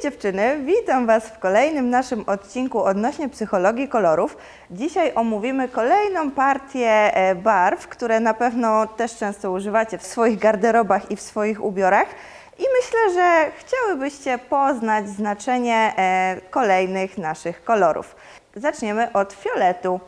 dziewczyny, witam Was w kolejnym naszym odcinku odnośnie psychologii kolorów. Dzisiaj omówimy kolejną partię e, barw, które na pewno też często używacie w swoich garderobach i w swoich ubiorach. I myślę, że chciałybyście poznać znaczenie e, kolejnych naszych kolorów. Zaczniemy od fioletu.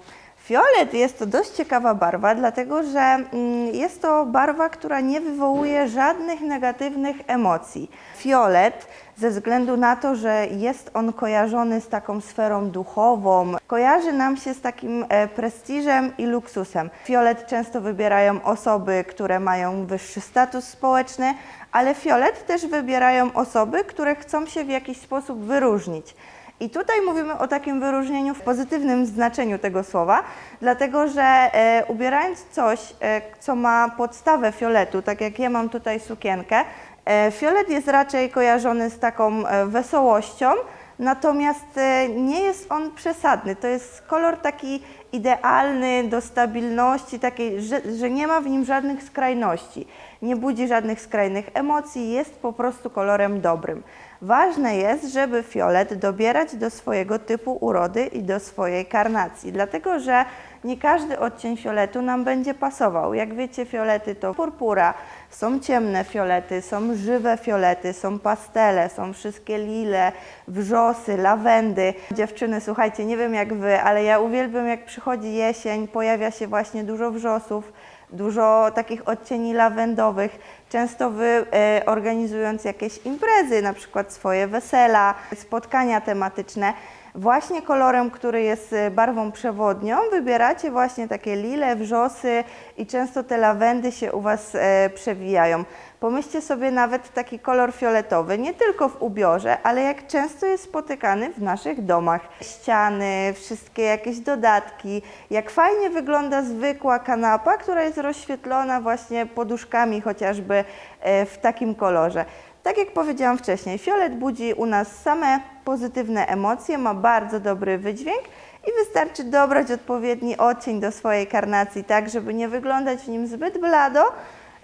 Fiolet jest to dość ciekawa barwa, dlatego że mm, jest to barwa, która nie wywołuje żadnych negatywnych emocji. Fiolet, ze względu na to, że jest on kojarzony z taką sferą duchową, kojarzy nam się z takim e, prestiżem i luksusem. Fiolet często wybierają osoby, które mają wyższy status społeczny, ale fiolet też wybierają osoby, które chcą się w jakiś sposób wyróżnić. I tutaj mówimy o takim wyróżnieniu w pozytywnym znaczeniu tego słowa, dlatego że e, ubierając coś, e, co ma podstawę fioletu, tak jak ja mam tutaj sukienkę, e, fiolet jest raczej kojarzony z taką wesołością, natomiast e, nie jest on przesadny. To jest kolor taki idealny do stabilności, takiej, że, że nie ma w nim żadnych skrajności, nie budzi żadnych skrajnych emocji, jest po prostu kolorem dobrym. Ważne jest, żeby fiolet dobierać do swojego typu urody i do swojej karnacji, dlatego że nie każdy odcień fioletu nam będzie pasował. Jak wiecie, fiolety to purpura, są ciemne fiolety, są żywe fiolety, są pastele, są wszystkie lile, wrzosy, lawendy. Dziewczyny, słuchajcie, nie wiem jak wy, ale ja uwielbiam jak przychodzi jesień, pojawia się właśnie dużo wrzosów, dużo takich odcieni lawendowych. Często wy e, organizując jakieś imprezy, na przykład swoje wesela, spotkania tematyczne, właśnie kolorem, który jest e, barwą przewodnią, wybieracie właśnie takie lile, wrzosy i często te lawendy się u Was e, przewijają. Pomyślcie sobie nawet taki kolor fioletowy, nie tylko w ubiorze, ale jak często jest spotykany w naszych domach. Ściany, wszystkie jakieś dodatki, jak fajnie wygląda zwykła kanapa, która jest rozświetlona właśnie poduszkami chociażby e, w takim kolorze. Tak jak powiedziałam wcześniej, fiolet budzi u nas same pozytywne emocje, ma bardzo dobry wydźwięk i wystarczy dobrać odpowiedni odcień do swojej karnacji, tak żeby nie wyglądać w nim zbyt blado.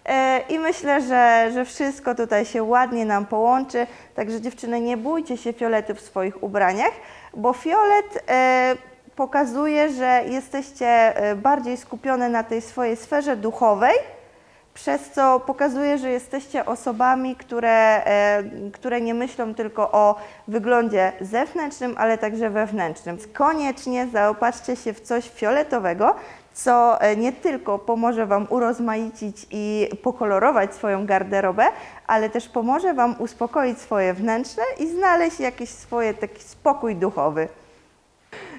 E, I myślę, że, że wszystko tutaj się ładnie nam połączy. Także dziewczyny, nie bójcie się fioletu w swoich ubraniach, bo fiolet e, pokazuje, że jesteście e, bardziej skupione na tej swojej sferze duchowej, przez co pokazuje, że jesteście osobami, które, e, które nie myślą tylko o wyglądzie zewnętrznym, ale także wewnętrznym. Koniecznie zaopatrzcie się w coś fioletowego, co e, nie tylko pomoże Wam urozmaicić i pokolorować swoją garderobę, ale też pomoże Wam uspokoić swoje wnętrzne i znaleźć jakiś swoje taki spokój duchowy.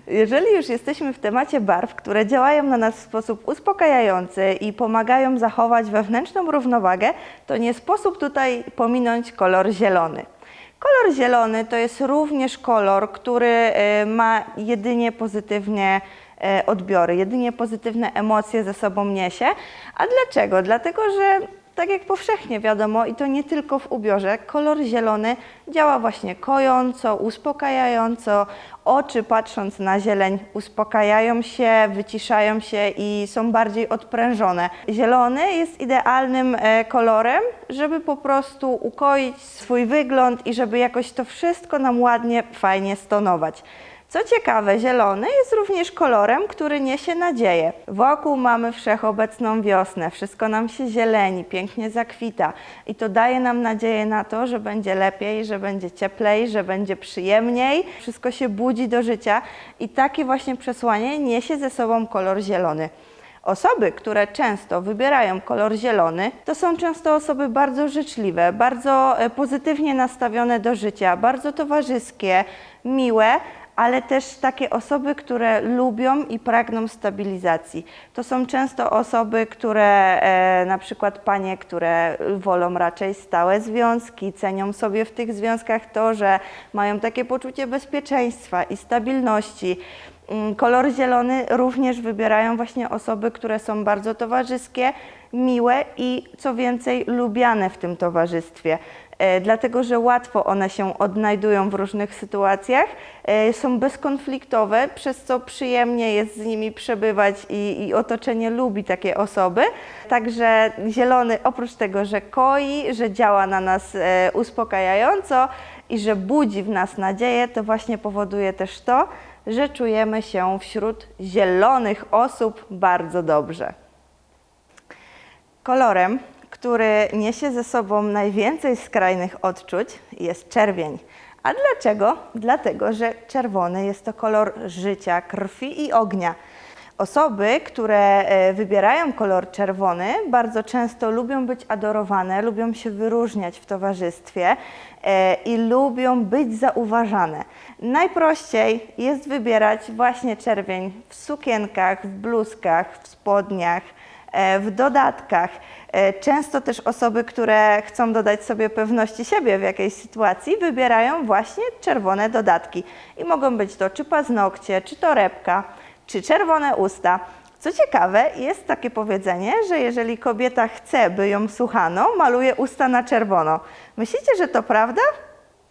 Jeżeli już jesteśmy w temacie barw, które działają na nas w sposób uspokajający i pomagają zachować wewnętrzną równowagę, to nie sposób tutaj pominąć kolor zielony. Kolor zielony to jest również kolor, który e, ma jedynie pozytywnie e, odbiory, jedynie pozytywne emocje ze sobą niesie. A dlaczego? Dlatego, że tak jak powszechnie wiadomo, i to nie tylko w ubiorze, kolor zielony działa właśnie kojąco, uspokajająco. Oczy patrząc na zieleń uspokajają się, wyciszają się i są bardziej odprężone. Zielony jest idealnym e, kolorem, żeby po prostu ukoić swój wygląd i żeby jakoś to wszystko nam ładnie, fajnie stonować. Co ciekawe, zielony jest również kolorem, który niesie nadzieję. Wokół mamy wszechobecną wiosnę, wszystko nam się zieleni, pięknie zakwita i to daje nam nadzieję na to, że będzie lepiej, że będzie cieplej, że będzie przyjemniej. Wszystko się budzi do życia i takie właśnie przesłanie niesie ze sobą kolor zielony. Osoby, które często wybierają kolor zielony, to są często osoby bardzo życzliwe, bardzo e, pozytywnie nastawione do życia, bardzo towarzyskie, miłe, ale też takie osoby, które lubią i pragną stabilizacji. To są często osoby, które, e, na przykład panie, które wolą raczej stałe związki, cenią sobie w tych związkach to, że mają takie poczucie bezpieczeństwa i stabilności. Mm, Kolor zielony również wybierają właśnie osoby, które są bardzo towarzyskie, miłe i co więcej lubiane w tym towarzystwie. E, dlatego że łatwo one się odnajdują w różnych sytuacjach, e, są bezkonfliktowe, przez co przyjemnie jest z nimi przebywać i, i otoczenie lubi takie osoby. Także zielony oprócz tego, że koi, że działa na nas e, uspokajająco i że budzi w nas nadzieję, to właśnie powoduje też to, że czujemy się wśród zielonych osób bardzo dobrze. Kolorem, który niesie ze sobą najwięcej skrajnych odczuć, jest czerwień. A dlaczego? Dlatego, że czerwony jest to kolor życia, krwi i ognia. Osoby, które e, wybierają kolor czerwony, bardzo często lubią być adorowane, lubią się wyróżniać w towarzystwie e, i lubią być zauważane. Najprościej jest wybierać właśnie czerwień w sukienkach, w bluzkach, w spodniach, w dodatkach. E, Często też osoby, które chcą dodać sobie pewności siebie w jakiejś sytuacji, wybierają właśnie czerwone dodatki. I mogą być to czy paznokcie, czy torebka, czy czerwone usta. Co ciekawe, jest takie powiedzenie, że jeżeli kobieta chce, by ją słuchano, maluje usta na czerwono. Myślicie, że to prawda?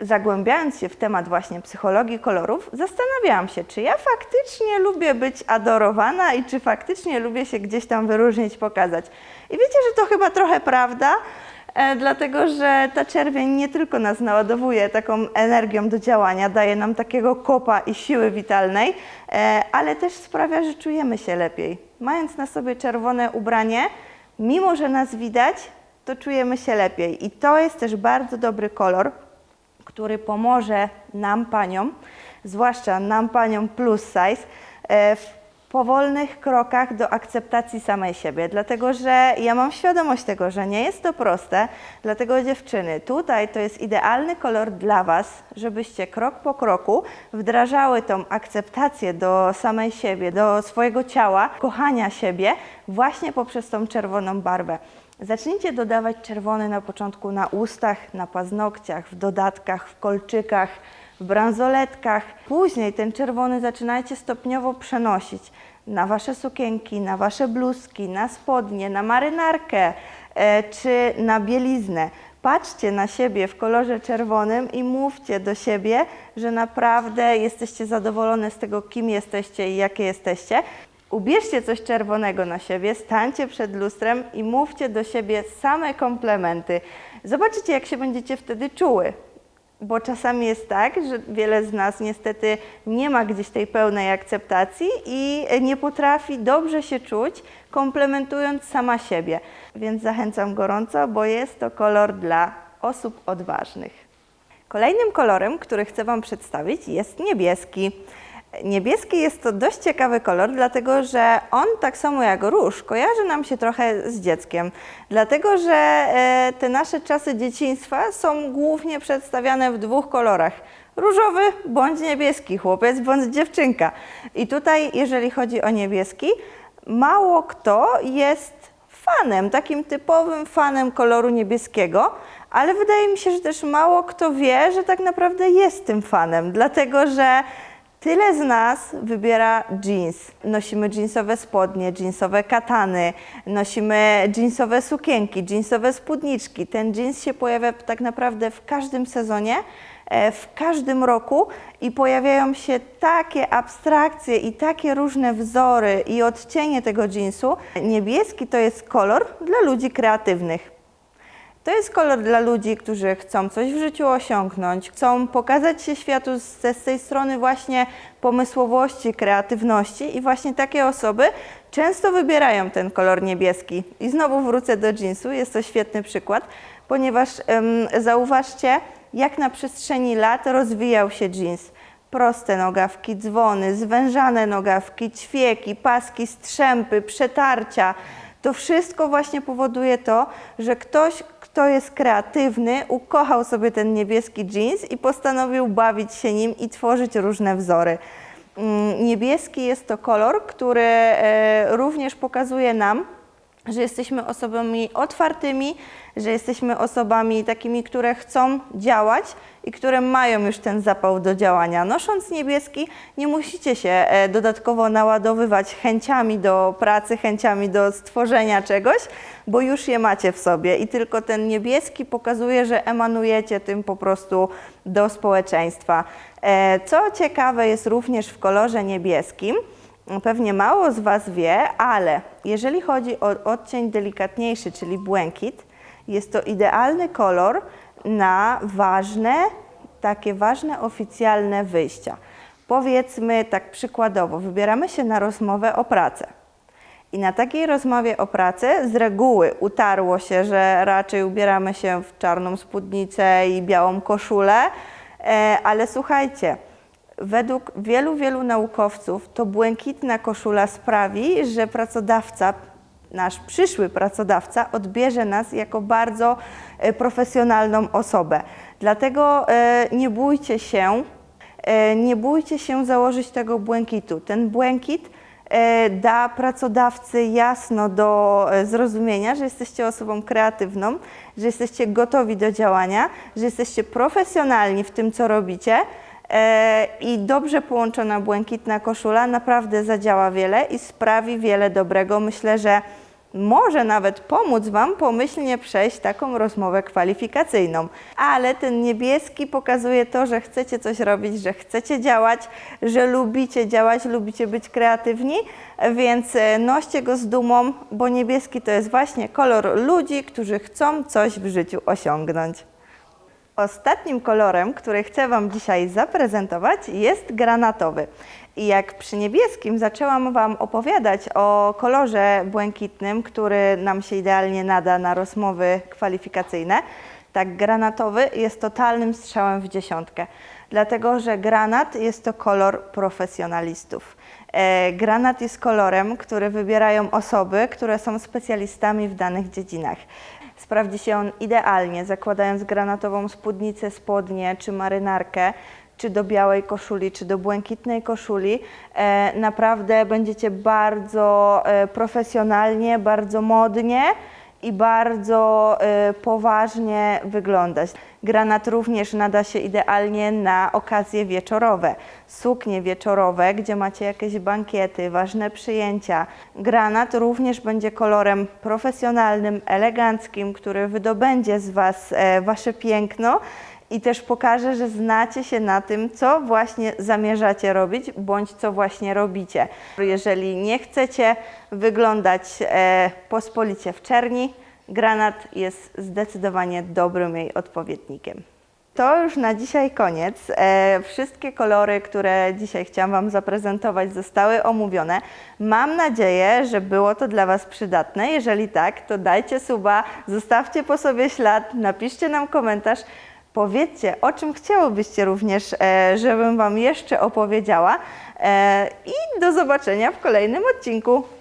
Zagłębiając się w temat właśnie psychologii kolorów, zastanawiałam się, czy ja faktycznie lubię być adorowana i czy faktycznie lubię się gdzieś tam wyróżnić, pokazać. I wiecie, że to chyba trochę prawda, e, dlatego że ta czerwień nie tylko nas naładowuje taką energią do działania, daje nam takiego kopa i siły witalnej, e, ale też sprawia, że czujemy się lepiej. Mając na sobie czerwone ubranie, mimo że nas widać, to czujemy się lepiej. I to jest też bardzo dobry kolor, który pomoże nam, paniom, zwłaszcza nam, paniom plus size, e, w powolnych krokach do akceptacji samej siebie. Dlatego, że ja mam świadomość tego, że nie jest to proste, dlatego dziewczyny, tutaj to jest idealny kolor dla Was, żebyście krok po kroku wdrażały tą akceptację do samej siebie, do swojego ciała, kochania siebie właśnie poprzez tą czerwoną barwę. Zacznijcie dodawać czerwony na początku na ustach, na paznokciach, w dodatkach, w kolczykach, w bransoletkach. Później ten czerwony zaczynajcie stopniowo przenosić na wasze sukienki, na wasze bluzki, na spodnie, na marynarkę e, czy na bieliznę. Patrzcie na siebie w kolorze czerwonym i mówcie do siebie, że naprawdę jesteście zadowolone z tego, kim jesteście i jakie jesteście. Ubierzcie coś czerwonego na siebie, stańcie przed lustrem i mówcie do siebie same komplementy. Zobaczycie, jak się będziecie wtedy czuły. Bo czasami jest tak, że wiele z nas niestety nie ma gdzieś tej pełnej akceptacji i nie potrafi dobrze się czuć, komplementując sama siebie. Więc zachęcam gorąco, bo jest to kolor dla osób odważnych. Kolejnym kolorem, który chcę Wam przedstawić, jest niebieski. Niebieski jest to dość ciekawy kolor, dlatego że on, tak samo jak róż, kojarzy nam się trochę z dzieckiem. Dlatego, że e, te nasze czasy dzieciństwa są głównie przedstawiane w dwóch kolorach. Różowy bądź niebieski, chłopiec bądź dziewczynka. I tutaj, jeżeli chodzi o niebieski, mało kto jest fanem, takim typowym fanem koloru niebieskiego, ale wydaje mi się, że też mało kto wie, że tak naprawdę jest tym fanem, dlatego że tyle z nas wybiera jeans. Nosimy jeansowe spodnie, jeansowe katany, nosimy jeansowe sukienki, jeansowe spódniczki. Ten jeans się pojawia tak naprawdę w każdym sezonie e, w każdym roku i pojawiają się takie abstrakcje i takie różne wzory i odcienie tego jeansu. Niebieski to jest kolor dla ludzi kreatywnych. To jest kolor dla ludzi, którzy chcą coś w życiu osiągnąć, chcą pokazać się światu z, z tej strony właśnie pomysłowości, kreatywności i właśnie takie osoby często wybierają ten kolor niebieski. I znowu wrócę do jeansu, jest to świetny przykład, ponieważ em, zauważcie, jak na przestrzeni lat rozwijał się jeans. Proste nogawki, dzwony, zwężane nogawki, ćwieki, paski, strzępy, przetarcia. To wszystko właśnie powoduje to, że ktoś, kto jest kreatywny, ukochał sobie ten niebieski jeans i postanowił bawić się nim i tworzyć różne wzory. Mm, Niebieski jest to kolor, który e, również pokazuje nam, że jesteśmy osobami otwartymi, że jesteśmy osobami takimi, które chcą działać i które mają już ten zapał do działania. Nosząc niebieski, nie musicie się e, dodatkowo naładowywać chęciami do pracy, chęciami do stworzenia czegoś, bo już je macie w sobie i tylko ten niebieski pokazuje, że emanujecie tym po prostu do społeczeństwa. E, Co ciekawe jest również w kolorze niebieskim, Pewnie mało z Was wie, ale jeżeli chodzi o odcień delikatniejszy, czyli błękit, jest to idealny kolor na ważne, takie ważne oficjalne wyjścia. Powiedzmy tak przykładowo, wybieramy się na rozmowę o pracę. I na takiej rozmowie o pracę z reguły utarło się, że raczej ubieramy się w czarną spódnicę i białą koszulę, e, ale słuchajcie, według wielu, wielu naukowców to błękitna koszula sprawi, że pracodawca, nasz przyszły pracodawca odbierze nas jako bardzo e, profesjonalną osobę. Dlatego e, nie bójcie się, e, nie bójcie się założyć tego błękitu. Ten błękit da pracodawcy jasno do zrozumienia, że jesteście osobą kreatywną, że jesteście gotowi do działania, że jesteście profesjonalni w tym, co robicie. E, I dobrze połączona błękitna koszula naprawdę zadziała wiele i sprawi wiele dobrego. Myślę, że może nawet pomóc Wam pomyślnie przejść taką rozmowę kwalifikacyjną. Ale ten niebieski pokazuje to, że chcecie coś robić, że chcecie działać, że lubicie działać, lubicie być kreatywni, więc e, noście go z dumą, bo niebieski to jest właśnie kolor ludzi, którzy chcą coś w życiu osiągnąć. Ostatnim kolorem, który chcę Wam dzisiaj zaprezentować, jest granatowy. I jak przy niebieskim zaczęłam Wam opowiadać o kolorze błękitnym, który nam się idealnie nada na rozmowy kwalifikacyjne, tak granatowy jest totalnym strzałem w dziesiątkę. Dlatego, że granat jest to kolor profesjonalistów. E, granat jest kolorem, który wybierają osoby, które są specjalistami w danych dziedzinach. Sprawdzi się on idealnie, zakładając granatową spódnicę, spodnie czy marynarkę, czy do białej koszuli, czy do błękitnej koszuli. E, naprawdę będziecie bardzo e, profesjonalnie, bardzo modnie i bardzo e, poważnie wyglądać. Granat również nada się idealnie na okazje wieczorowe. Suknie wieczorowe, gdzie macie jakieś bankiety, ważne przyjęcia. Granat również będzie kolorem profesjonalnym, eleganckim, który wydobędzie z Was e, Wasze piękno i też pokaże, że znacie się na tym, co właśnie zamierzacie robić, bądź co właśnie robicie. Jeżeli nie chcecie wyglądać e, pospolicie w czerni, granat jest zdecydowanie dobrym jej odpowiednikiem. To już na dzisiaj koniec. E, wszystkie kolory, które dzisiaj chciałam Wam zaprezentować, zostały omówione. Mam nadzieję, że było to dla Was przydatne. Jeżeli tak, to dajcie suba, zostawcie po sobie ślad, napiszcie nam komentarz. Powiedzcie, o czym chciałobyście również, e, żebym Wam jeszcze opowiedziała. E, I do zobaczenia w kolejnym odcinku.